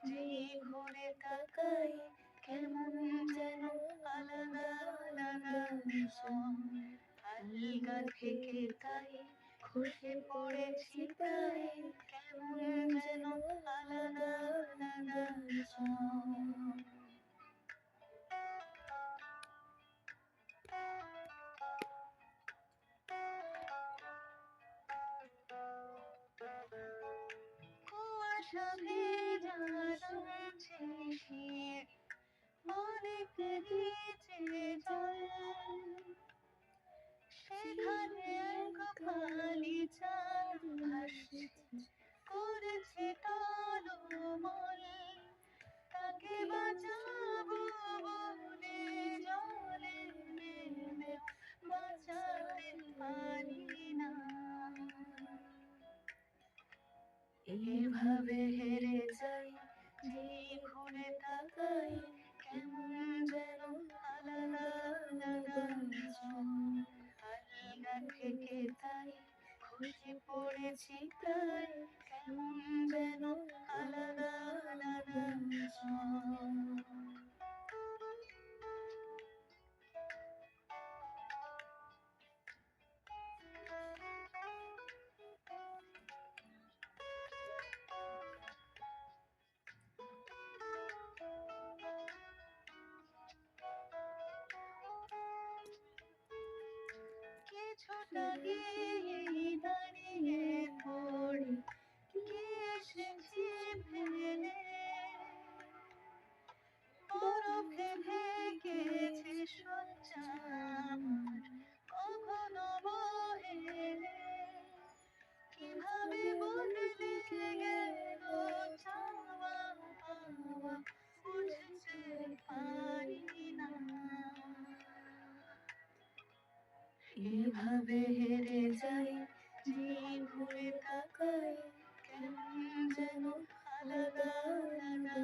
ঘুরে তাকাই কেমন যেন আলাদা আলাদা সব আলগা থেকে তাই খুশি পড়েছি তাই কেমন যেন আলাদা আলাদা অনেক জল সেখানে এক খালি চাঁদ ভাসছে করেছে টলমল তাকে বাঁচাবো বলে জলে নেমে বাঁচাতে পারি না এভাবে হেরে যাই। যে ঘুরে তাকাই কেমন যেন আলাদা আলাদা আলগা থেকে তাই পড়েছি তাই কেমন যেন আলাদা আলাদা লাগে এভাবে হেরে যাই, যে ঘুরে তাকাই, কেমন যেন আলাদা আলাদা।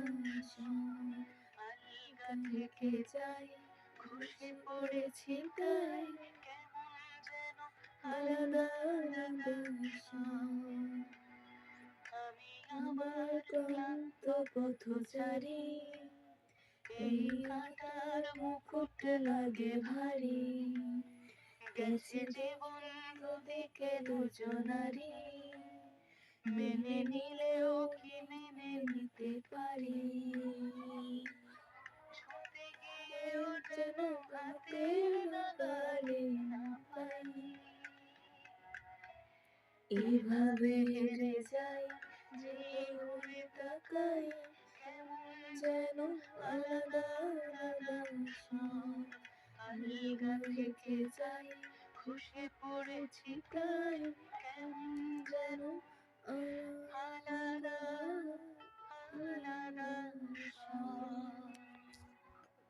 আলগা থেকে যাই, খুশি পড়েছি তাই, কেমন যেন আলাদা আলাদা। আমি আমার ক্লান্ত পথচারী এই কাটার মুকুট লাগে ভারী গেছে জীবন দুদিকে দুজনারি মেনে নিলেও কি মেনে নিতে পারি? ছুটে গিয়েও যেন হাতের নাগালে না পাই। এভাবে হেরে যাই, যে ঘুরে তাকাই, কেমন যেন আলাদা আলাদা সব আলগা থেকে যাই খুশি পড়েছি তাই কেমন যেন